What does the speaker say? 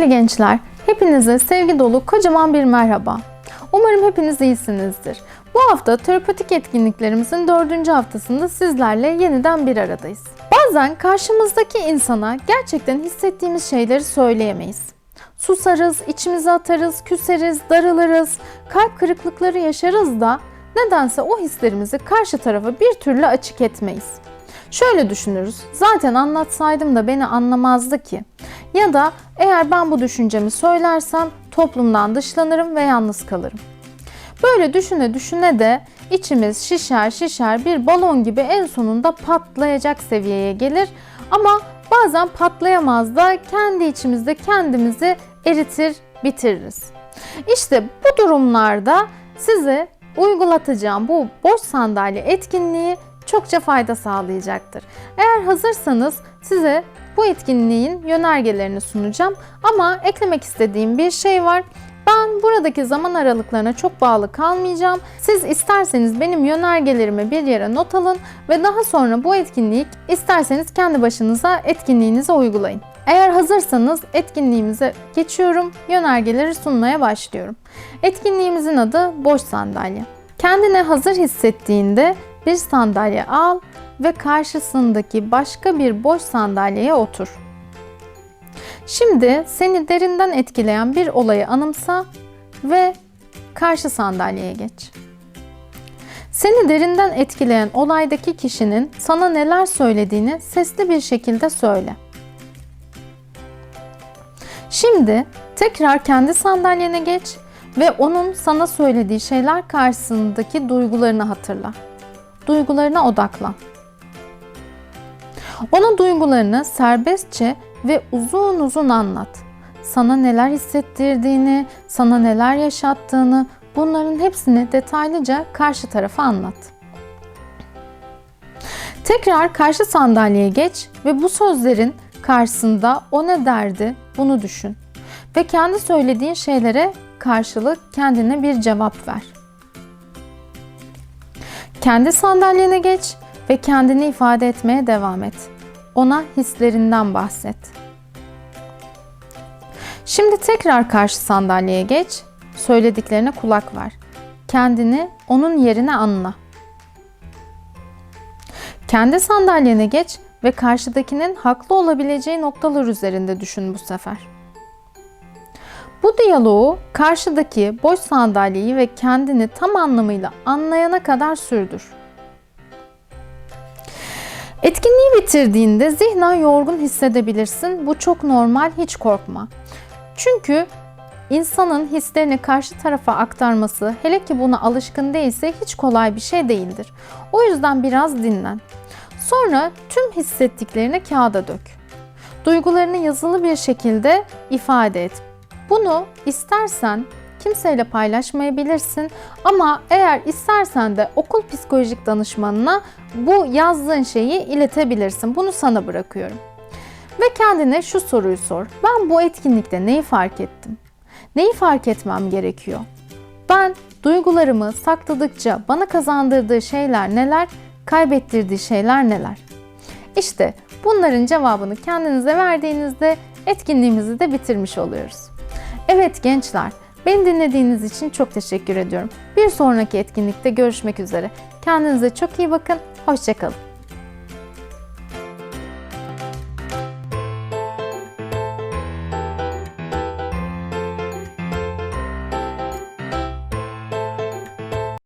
Sevgili gençler, hepinize sevgi dolu kocaman bir merhaba. Umarım hepiniz iyisinizdir. Bu hafta terapetik etkinliklerimizin dördüncü haftasında sizlerle yeniden bir aradayız. Bazen karşımızdaki insana gerçekten hissettiğimiz şeyleri söyleyemeyiz. Susarız, içimize atarız, küseriz, darılırız, kalp kırıklıkları yaşarız da nedense o hislerimizi karşı tarafa bir türlü açık etmeyiz. Şöyle düşünürüz. Zaten anlatsaydım da beni anlamazdı ki. Ya da eğer ben bu düşüncemi söylersem toplumdan dışlanırım ve yalnız kalırım. Böyle düşüne düşüne de içimiz şişer şişer bir balon gibi en sonunda patlayacak seviyeye gelir. Ama bazen patlayamaz da kendi içimizde kendimizi eritir, bitiririz. İşte bu durumlarda size uygulatacağım bu boş sandalye etkinliği çokça fayda sağlayacaktır. Eğer hazırsanız size bu etkinliğin yönergelerini sunacağım ama eklemek istediğim bir şey var. Ben buradaki zaman aralıklarına çok bağlı kalmayacağım. Siz isterseniz benim yönergelerimi bir yere not alın ve daha sonra bu etkinliği isterseniz kendi başınıza etkinliğinize uygulayın. Eğer hazırsanız etkinliğimize geçiyorum. Yönergeleri sunmaya başlıyorum. Etkinliğimizin adı boş sandalye. Kendine hazır hissettiğinde bir sandalye al ve karşısındaki başka bir boş sandalyeye otur. Şimdi seni derinden etkileyen bir olayı anımsa ve karşı sandalyeye geç. Seni derinden etkileyen olaydaki kişinin sana neler söylediğini sesli bir şekilde söyle. Şimdi tekrar kendi sandalyene geç ve onun sana söylediği şeyler karşısındaki duygularını hatırla. Duygularına odaklan. Ona duygularını serbestçe ve uzun uzun anlat. Sana neler hissettirdiğini, sana neler yaşattığını, bunların hepsini detaylıca karşı tarafa anlat. Tekrar karşı sandalyeye geç ve bu sözlerin karşısında o ne derdi bunu düşün. Ve kendi söylediğin şeylere karşılık kendine bir cevap ver. Kendi sandalyene geç ve kendini ifade etmeye devam et. Ona hislerinden bahset. Şimdi tekrar karşı sandalyeye geç, söylediklerine kulak ver. Kendini onun yerine anla. Kendi sandalyene geç ve karşıdakinin haklı olabileceği noktalar üzerinde düşün bu sefer. Bu diyaloğu karşıdaki boş sandalyeyi ve kendini tam anlamıyla anlayana kadar sürdür. Etkinliği bitirdiğinde zihnen yorgun hissedebilirsin. Bu çok normal, hiç korkma. Çünkü insanın hislerini karşı tarafa aktarması, hele ki buna alışkın değilse hiç kolay bir şey değildir. O yüzden biraz dinlen. Sonra tüm hissettiklerini kağıda dök. Duygularını yazılı bir şekilde ifade et. Bunu istersen kimseyle paylaşmayabilirsin ama eğer istersen de okul psikolojik danışmanına bu yazdığın şeyi iletebilirsin. Bunu sana bırakıyorum. Ve kendine şu soruyu sor. Ben bu etkinlikte neyi fark ettim? Neyi fark etmem gerekiyor? Ben duygularımı sakladıkça bana kazandırdığı şeyler neler, kaybettirdiği şeyler neler? İşte bunların cevabını kendinize verdiğinizde etkinliğimizi de bitirmiş oluyoruz. Evet gençler, beni dinlediğiniz için çok teşekkür ediyorum. Bir sonraki etkinlikte görüşmek üzere. Kendinize çok iyi bakın, hoşçakalın.